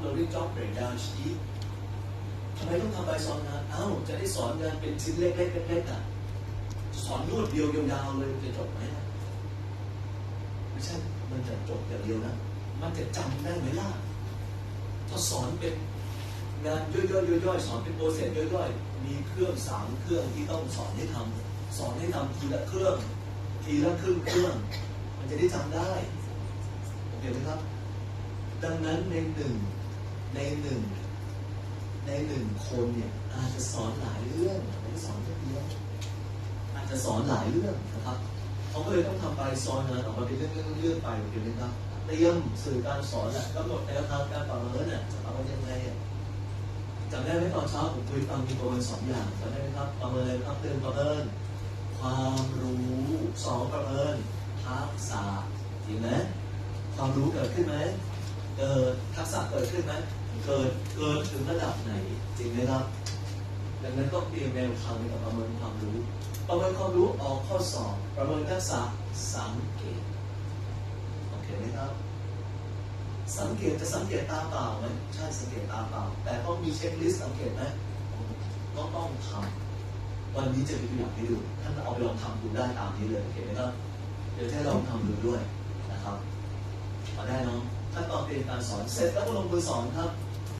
เราเรียก job breakdown sheet ทำไมต้องทำใบสอนงานเอ้า จะได้สอนงานเป็นชิ้นเล็กๆเล็กๆอะสอนรวดเดียวยาวๆเลยจะจบไหมอะไม่ใช่ มันจะจบอย่างเดียวนะ มันจะจำได้ไหมล่ะ ถ้าสอนเป็นงานย่อยๆย่อยๆสอนเป็นโปรเซสย่อยๆ มีเครื่องสามเครื่องที่ต้องสอนให้ทำสอนให้ทำทีละเครื่อง ทีละครึ่งเครื่อง มันจะได้จำได้โอเคไหมครับ ดังนั้นในหนึ่ง ในหนึ่งในหนึ่งคนเนี่ยอาจจะสอนหลายเรื่องไม่ได้สอนแค่เดียวอาจจะสอนหลายเรื่องนะครับเขาก็เลยต้องทำใบซ้อนงานออกมาเป็นเรื่องๆเรื่องไปโอเคไหมครับเตรียมสื่อการสอนแหละกำหนดแนวทางการประเมินน่ะจะประเมินยังไงจำได้ไหมตอนเช้าผมคุยฟังมีประเมินสองอย่างจำได้ไหมครับประเมินอะไรครับเตือนประเมินความรู้สองประเมินทักษะจริงไหมความรู้เกิดขึ้นไหม เกิดทักษะเกิดขึ้นไหมเกิดเกิดถึงระดับไหนจริงไหมครับดังนั้นต้องเตรียมแนวทางในการประเมินความรู้ ประเมินความรู้ออกข้อสอบประเมินทักษะสังเกตโอเคไหมครับ สังเกตจะสังเกตตาเปล่าไหมใช่สังเกตตาเปล่า แต่ต้องมีเช็คลิสต์สังเกตไหมก็ต้องทำวันนี้จะมีตัวอย่างให้ดูท่านเอาไปลองทำดูได้ตามนี้เลยโอเคไหมครับเดี๋ยวจะให้ลองทำดูด้วยนะครับมาได้เนาะขั้นตอนเรียนการสอนเสร็จแล้วก็ลงมือสอนครับ